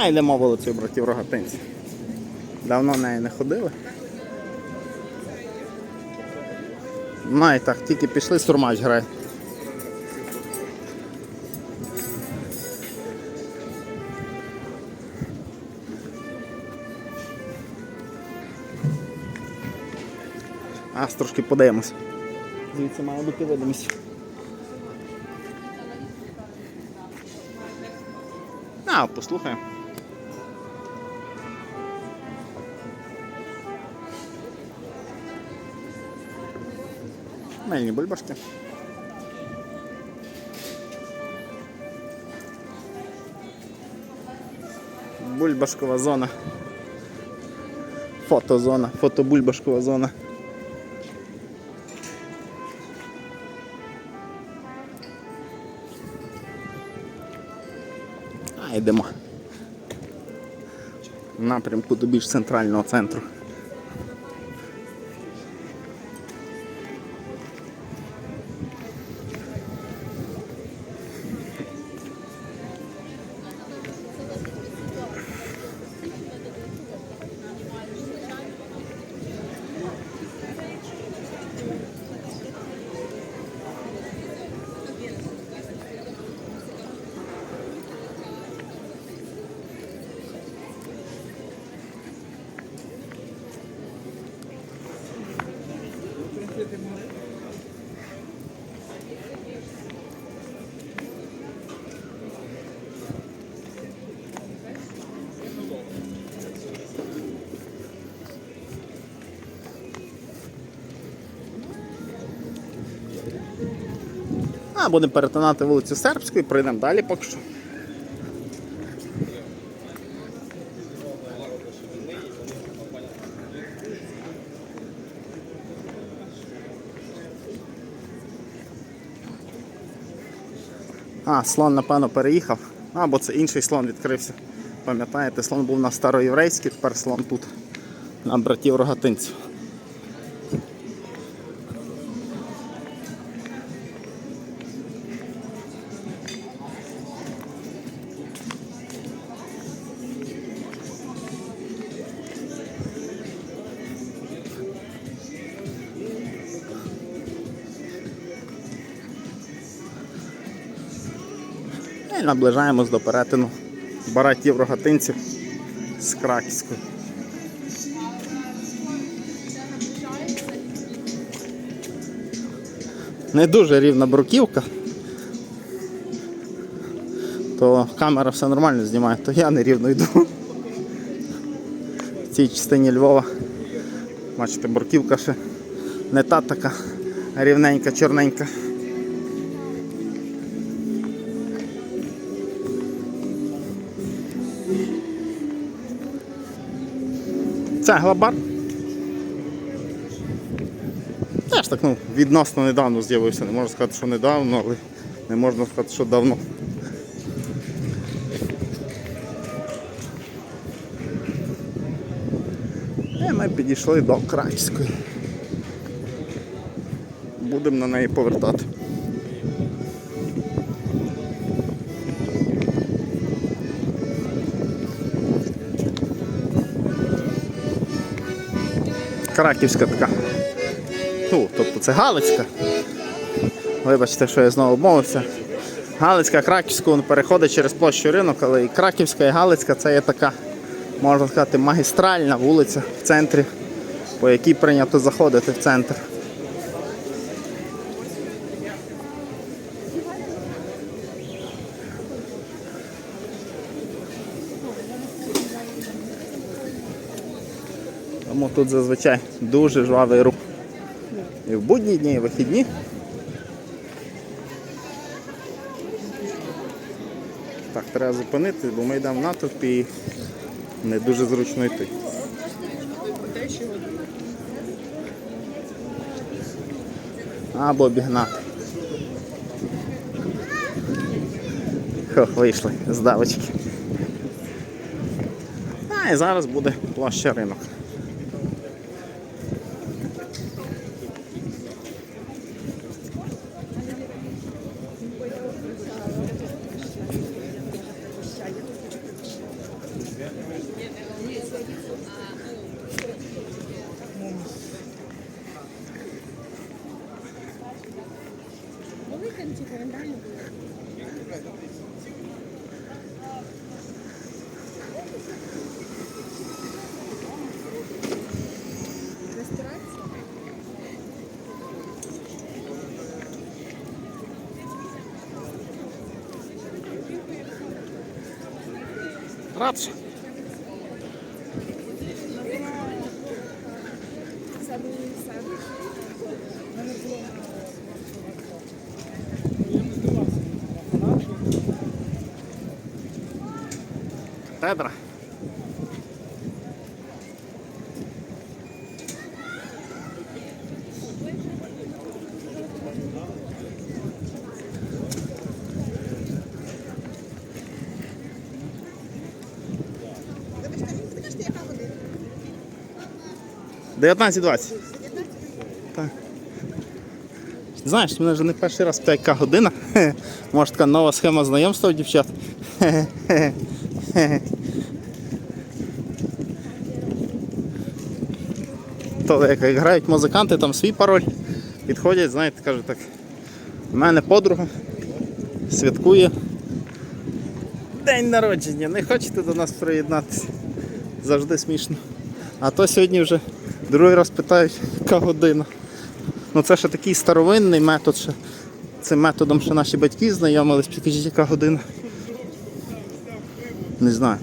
А йдемо вулицею братів Рогатинців. Давно неї не ходили. Ну і так, тільки пішли, сурмач грає. А, трошки подивимось. Звідси має бути видимість. А, послухаємо. Мельні бульбашки. Бульбашкова зона. Фотозона, фотобульбашкова зона. А йдемо. Напрямку до більш центрального центру. Будемо перетинати вулицю Сербську і пройдемо далі поки що. А, слон, напевно, переїхав. А, бо це інший слон відкрився. Пам'ятаєте, слон був на староєврейській, тепер слон тут, на братів рогатинців. І наближаємось до перетину братів рогатинців з Краківською. Не дуже рівна бруківка. То камера все нормально знімає, то я не рівно йду. В цій частині Львова. Бачите, бруківка ще не та така рівненька, чорненька. Цегла бар. Теж так ну, відносно недавно з'явився. Не можна сказати, що недавно, але не можна сказати, що давно. І ми підійшли до Крайської. Будемо на неї повертати. Краківська така. Ну, тобто це Галицька. Вибачте, що я знову обмовився. Галицька, Краківська він переходить через площу ринок, але і Краківська, і Галицька це є така, можна сказати, магістральна вулиця в центрі, по якій прийнято заходити в центр. Тут зазвичай дуже жвавий рух. І в будні дні, і в вихідні. Так, треба зупинити, бо ми йдемо в натовпі і не дуже зручно йти. Або обігнати. Хох, вийшли з давочки. А і зараз буде площа ринок. Радше. Педра. Скажіть, яка година? 19.20. Так. Знаєш, мене вже не перший раз питає, яка година. Може така нова схема знайомства у дівчат. То як грають музиканти, там свій пароль. Підходять, знаєте, кажуть так. У мене подруга святкує день народження. Не хочете до нас приєднатися? Завжди смішно. А то сьогодні вже другий раз питають, яка година. Ну це ще такий старовинний метод. Ще. Цим методом ще наші батьки знайомились, підкажіть, яка година. Не знаю.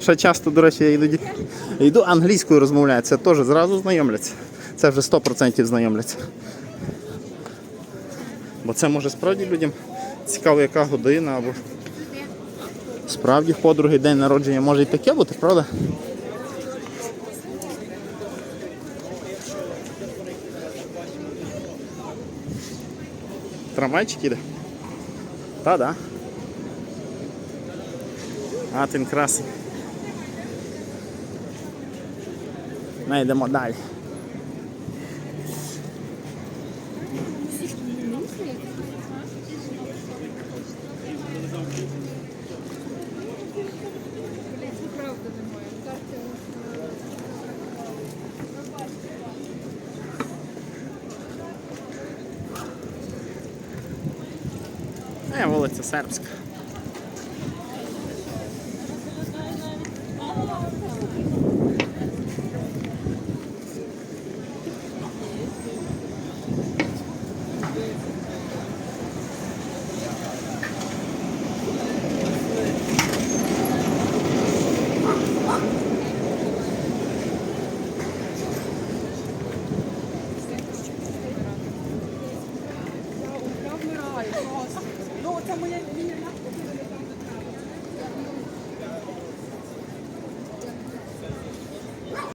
Ще часто, до речі, я іноді йду англійською розмовляю, це теж зразу знайомляться. Це вже 100% знайомляться. Бо це може справді людям цікаво, яка година, або справді подруги день народження може і таке бути, правда? Трамвайчик іде? Та, да. А тим красий. Ми йдемо далі. Вулиця Сербська.